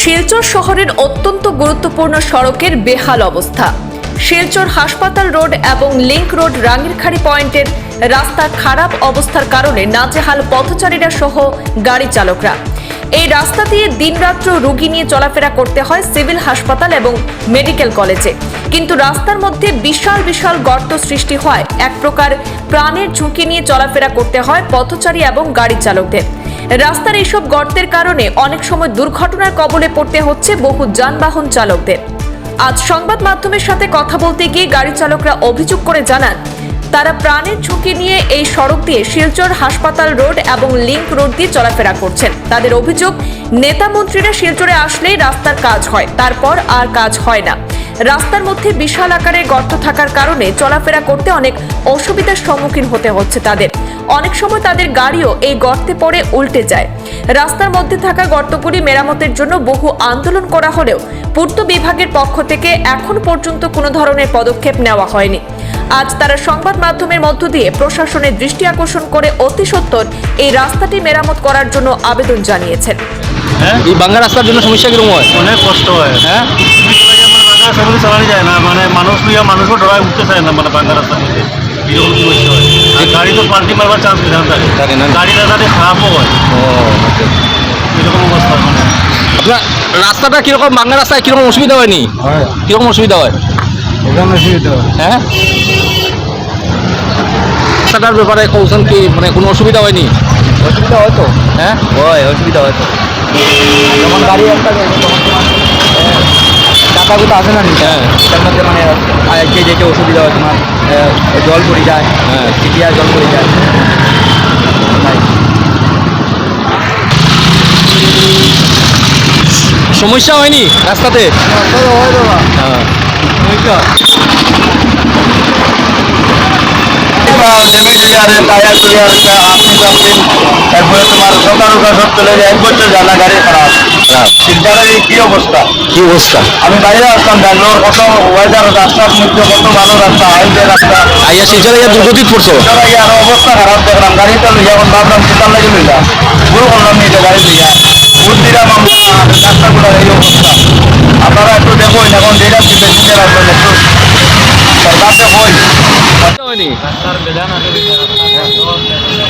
শিলচর শহরের অত্যন্ত গুরুত্বপূর্ণ সড়কের বেহাল অবস্থা। শিলচর হাসপাতাল রোড এবং লিংক রোড রাঙ্গিরখাড়ি পয়েন্টের রাস্তার খারাপ অবস্থার কারণে নাজেহাল পথচারীরা সহ গাড়ি চালকরা। এই রাস্তা দিয়ে দিনরাত্র রোগী নিয়ে চলাফেরা করতে হয় সিভিল হাসপাতাল এবং মেডিকেল কলেজে। কিন্তু রাস্তার মধ্যে বিশাল বিশাল গর্ত সৃষ্টি হয়। এক প্রকার প্রাণের ঝুঁকি নিয়ে চলাফেরা করতে হয় পথচারী এবং গাড়ি চালকদের। রাস্তার এইসব গর্তের কারণে অনেক সময় দুর্ঘটনার কবলে পড়তে হচ্ছে বহু যানবাহন চালকদের। আজ সংবাদ মাধ্যমের সাথে কথা বলতে গিয়ে গাড়ি চালকরা অভিযোগ করে জানান, তারা প্রাণের ঝুঁকি নিয়ে এই সড়ক দিয়ে শিলচর হাসপাতাল রোড এবং লিংক রোড দিয়ে চলাফেরা করছেন। তাদের অভিযোগ, নেতা মন্ত্রীরা শিলচরে আসলেই রাস্তার কাজ হয়, তারপর আর কাজ হয় না। রাস্তার মধ্যে বিশাল আকারের গর্ত থাকার কারণে চলাফেরা করতে অনেক অসুবিধার সম্মুখীন হতে হচ্ছে তাদের। অনেক সময় তাদের গাড়িও এই গর্তে পড়ে উল্টে যায়। রাস্তার মধ্যে থাকা গর্তগুলি মেরামতের জন্য বহু আন্দোলন করা হলেও পূর্ত বিভাগের পক্ষ থেকে এখন পর্যন্ত কোনো ধরনের পদক্ষেপ নেওয়া হয়নি। আজ তারা সংবাদ মাধ্যমের মধ্য দিয়ে প্রশাসনের দৃষ্টি আকর্ষণ করে অতি সত্বর এই রাস্তাটি মেরামত করার জন্য আবেদন জানিয়েছেন। হ্যাঁ? এই বাংলা রাস্তার জন্য সমস্যা কীরকম হয়? অনেক কষ্ট হয়। হ্যাঁ? বাংলা রাস্তা চালানো যায় না মানে মানুষ লইয়া মানুষও ডরায় উঠতে চায় না মানে বাংলা রাস্তার মধ্যে। এরকম হয় আর গাড়ি তো পাল্টি মারবার চান্স বিধান থাকে থাকে না। গাড়ি রাস্তাতে খারাপও হয়। আচ্ছা। এরকম অবস্থা মানে। আপনার রাস্তাটা কীরকম? বাংলা রাস্তায় কীরকম অসুবিধা হয়নি হয়। কীরকম অসুবিধা হয়? এখানে অসুবিধা হয়। হ্যাঁ? রাস্তাটার ব্যাপারে কৌশল কি মানে কোনো অসুবিধা হয়নি অসুবিধা হয় তো। হ্যাঁ? হয় অসুবিধা হয় তো। যখন গাড়ি একটা তখন টাকাগুলো আসে না নিচে হ্যাঁ। তার মধ্যে মানে আহ, কে যেতে অসুবিধা হয় তোমার জল পড়ে যায় হ্যাঁ। চিটিয়া জল পড়ে যায়। সমস্যা হয়নি রাস্তাতে? হয় বাবা। হ্যাঁ। হয়ে আছে টায়ার ক্লিয়ার আপনি সামথিং তারপরে তোমার সকাল সব চলে যায় এক বছর জানা গাড়ি খারাপ। শিলচরের কি অবস্থা? কি অবস্থা? আমি বাইরে আসতাম ব্যাঙ্গালোর কত ওয়েদার রাস্তার মধ্যে কত ভালো রাস্তা হাইওয়ে রাস্তা। আইয়া শিলচরে ইয়া দুর্গতিত পড়ছো। শিলচরে অবস্থা খারাপ দেখলাম গাড়িটা লইয়া এখন ভাবলাম চিন্তা লাগে লইলা ভুল করলাম নিজে গাড়ি লইয়া। ভুল দিলাম আমরা রাস্তাগুলোর এই অবস্থা। আপনারা একটু দেখুন এখন যেটা একটু সরকারকে কই সমস্যা হয়নি রাস্তার বেজান আছে রাস্তা